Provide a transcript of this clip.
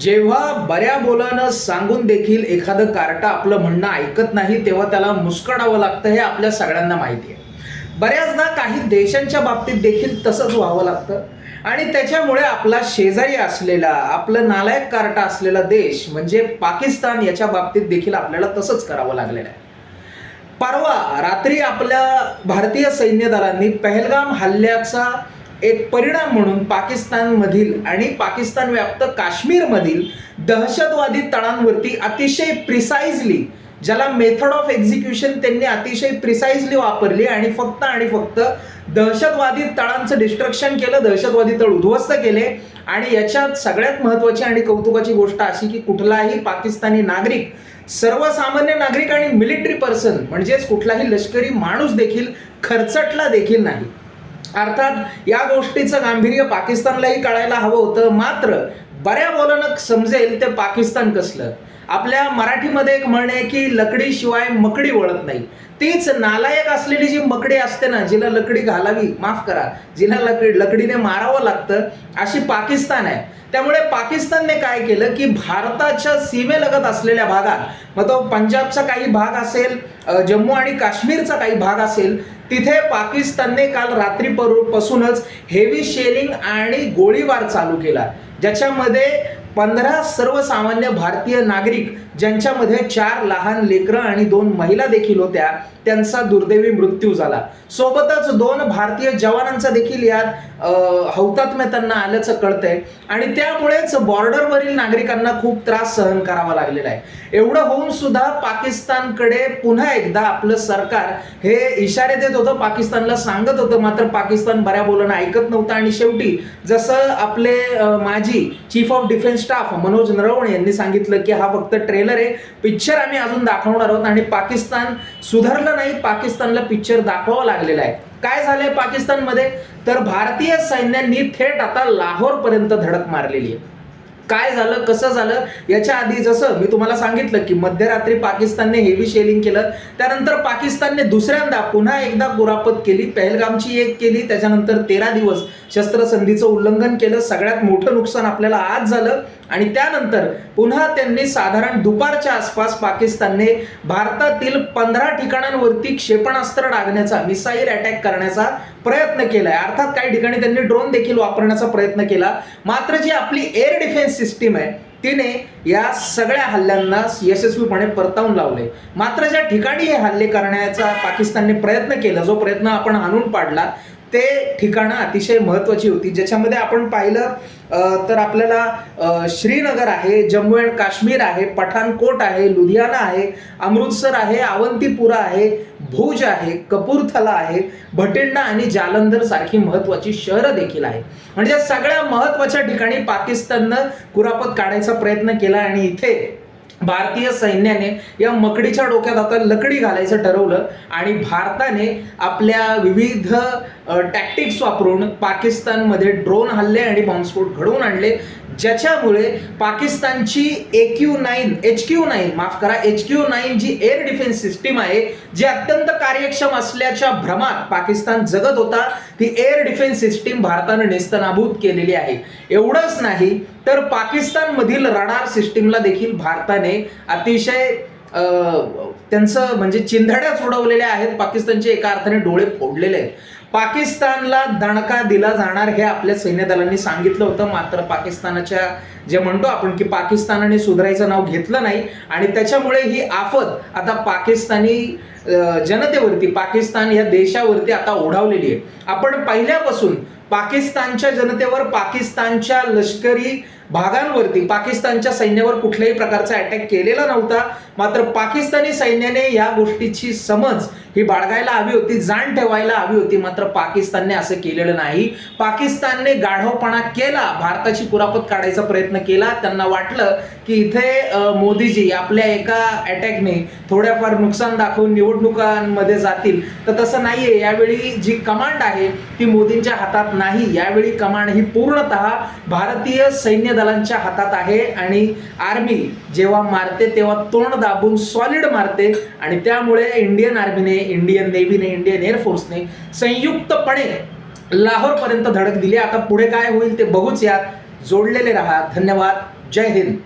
जेव्हा बऱ्या बोलानं सांगून देखील एखादं कार्ट आपलं म्हणणं ऐकत नाही तेव्हा त्याला मुस्कडावं लागतं हे आपल्या सगळ्यांना माहिती आहे. बऱ्याचदा काही देशांच्या बाबतीत देखील तसंच व्हावं लागतं. आणि त्याच्यामुळे आपला शेजारी असलेला आपलं नालायक कार्ट असलेला देश म्हणजे पाकिस्तान याच्या बाबतीत देखील आपल्याला तसंच करावं लागलेलं आहे. परवा रात्री आपल्या भारतीय सैन्य दलांनी पहलगाम हल्ल्याचा एक परिणाम म्हणून पाकिस्तानमधील आणि पाकिस्तान व्याप्त काश्मीरमधील दहशतवादी तळांवरती अतिशय प्रिसाइजली ज्याला मेथड ऑफ एक्झिक्युशन त्यांनी अतिशय प्रिसाइजली वापरली आणि फक्त आणि फक्त दहशतवादी तळांचं डिस्ट्रक्शन केलं दहशतवादी तळ उद्ध्वस्त केले. आणि याच्यात सगळ्यात महत्त्वाची आणि कौतुकाची गोष्ट अशी की कुठलाही पाकिस्तानी नागरिक सर्वसामान्य नागरिक आणि मिलिटरी पर्सन म्हणजेच कुठलाही लष्करी माणूस देखील खरचटला देखील नाही. अर्थात या गोष्टीचं गांभीर्य पाकिस्तानलाही कळायला हवं होतं. मात्र बऱ्या बोलानं समजेल ते पाकिस्तान कसलं. आपल्या मराठीमध्ये एक म्हण आहे की लकडीशिवाय मकडी वळत नाही. तीच नालायक असलेली जी मकडी असते ना जिला लकडी घालावी माफ करा जिला लकडी लकडीने मारावं लागतं अशी पाकिस्तान आहे. त्यामुळे पाकिस्तानने काय केलं की भारताच्या सीमेलगत असलेल्या भागात मग तो पंजाबचा काही भाग असेल जम्मू आणि काश्मीरचा काही भाग असेल तिथे पाकिस्तानने काल रात्रीपासूनच हेवी शेलिंग आणि गोळीबार चालू केला. ज्याच्यामध्ये पंधरा सर्वसामान्य भारतीय नागरिक ज्यांच्यामध्ये चार लहान लेकरं आणि दोन महिला देखील होत्या त्यांचा दुर्दैवी मृत्यू झाला. सोबतच दोन भारतीय जवानांचा देखील यात हौतात्म्य त्यांना आल्याचं कळतंय. आणि त्यामुळेच बॉर्डरवरील नागरिकांना खूप त्रास सहन करावा लागलेला आहे. एवढं होऊन सुद्धा पाकिस्तानकडे पुन्हा एकदा आपलं सरकार हे इशारे देत होतं पाकिस्तानला सांगत होतं मात्र पाकिस्तान बऱ्या बोलणं ऐकत नव्हतं. आणि शेवटी जसं आपले माजी chief of defence staff Manoj Naravane यांनी सांगितलं की हा फक्त ट्रेलर आहे. पिक्चर आम्ही अजून दाखवणार आहोत आणि पाकिस्तान सुधारलं नाही पाकिस्तानला पिक्चर दाखवावं लागलेलं आहे. काय झालंय पाकिस्तानमध्ये? तर भारतीय सैन्यांनी थेट आता लाहोरपर्यंत धडक मारलेली आहे. काय झालं कसं झालं? याच्या आधी जसं मी तुम्हाला सांगितलं की मध्यरात्री पाकिस्तानने हेवी शेलिंग केलं त्यानंतर पाकिस्तानने दुसऱ्यांदा पुन्हा एकदा गुरापत केली पहलगामची एक केली त्याच्यानंतर तेरा दिवस शस्त्रसंधीचं उल्लंघन केलं सगळ्यात मोठं नुकसान आपल्याला आज झालं. आणि त्यानंतर पुन्हा त्यांनी साधारण दुपारच्या आसपास पाकिस्तानने भारतातील पंधरा ठिकाणांवरती क्षेपणास्त्र डागण्याचा मिसाईल अटॅक करण्याचा प्रयत्न केलाय. अर्थात काही ठिकाणी त्यांनी ड्रोन देखील वापरण्याचा प्रयत्न केला. मात्र जी आपली एअर डिफेन्स सिस्टीम आहे तिने या सगळ्या हल्ल्यांना यशस्वीपणे परतावून लावले मात्र ज्या ठिकाणी हे हल्ले करण्याचा पाकिस्तानने प्रयत्न केला जो प्रयत्न आपण हाणून पाडला ते ठिकाणं अतिशय महत्त्वाची होती. ज्याच्यामध्ये आपण पाहिलं तर आपल्याला श्रीनगर आहे जम्मू अँड काश्मीर आहे पठाणकोट आहे लुधियाना आहे अमृतसर आहे अवंतीपुरा आहे भुज आहे कपूरथला आहे भटिंडा आणि जालंधर सारखी महत्वाची शहरं देखील आहे म्हणजे सगळ्या महत्त्वाच्या ठिकाणी पाकिस्ताननं कुरापत काढायचा प्रयत्न केला आणि इथे भारतीय सैन्याने या मकडीच्या डोक्यात आता लकडी घालायचं ठरवलं आणि भारताने आपल्या विविध टॅक्टिक्स वापरून पाकिस्तानमध्ये ड्रोन हल्ले आणि बॉम्बस्फोट घडवून आणले. ज्याच्यामुळे पाकिस्तानची A Q nine H Q nine माफ करा एच क्यू नाईन जी एअर डिफेन्स सिस्टीम आहे जी अत्यंत कार्यक्षम असल्याच्या भ्रमात पाकिस्तान जगत होता ती एअर डिफेन्स सिस्टीम भारतानं नेस्तनाभूत केलेली आहे. एवढंच नाही तर पाकिस्तानमधील रडार सिस्टीमला देखील भारताने अतिशय त्यांचं म्हणजे चिंधड्याच उडवलेल्या आहेत पाकिस्तानचे एका अर्थाने डोळे फोडलेले आहेत. पाकिस्तानला दणका दिला जाणार हे आपल्या सैन्य दलांनी सांगितलं होतं. मात्र पाकिस्तानाच्या जे म्हणतो आपण की पाकिस्तानाने सुधारायचं नाव घेतलं नाही आणि त्याच्यामुळे ही आफत आता पाकिस्तानी जनतेवरती पाकिस्तान या देशावरती आता ओढावलेली आहे. आपण पहिल्यापासून पाकिस्तानच्या जनतेवर पाकिस्तानच्या लष्करी भागांवरती पाकिस्तानच्या सैन्यावर कुठल्याही प्रकारचा अटॅक केलेला नव्हता. मात्र पाकिस्तानी सैन्याने या गोष्टीची समज ही बाळगायला हवी होती जाण ठेवायला हवी होती मात्र पाकिस्तानने असं केलेलं नाही. पाकिस्तानने गाढवपणा केला भारताची कुरापत काढायचा प्रयत्न केला. त्यांना वाटलं की इथे मोदीजी आपल्या एका अटॅकने थोड्याफार नुकसान दाखवून निवडणुकांमध्ये जातील. तर तसं नाही आहे यावेळी जी कमांड आहे ती मोदींच्या हातात नाही. यावेळी कमांड ही पूर्णतः भारतीय सैन्य दलांच्या हातात आहे आणि आर्मी जेव्हा मारते तेव्हा तोंड दाबून सॉलिड मारते आणि त्यामुळे इंडियन आर्मीने इंडियन नेव्हीने इंडियन एअरफोर्सने संयुक्तपणे लाहोरपर्यंत धडक दिली. आता पुढे काय होईल ते बघूच यात. जोडलेले राहा. धन्यवाद. जय हिंद.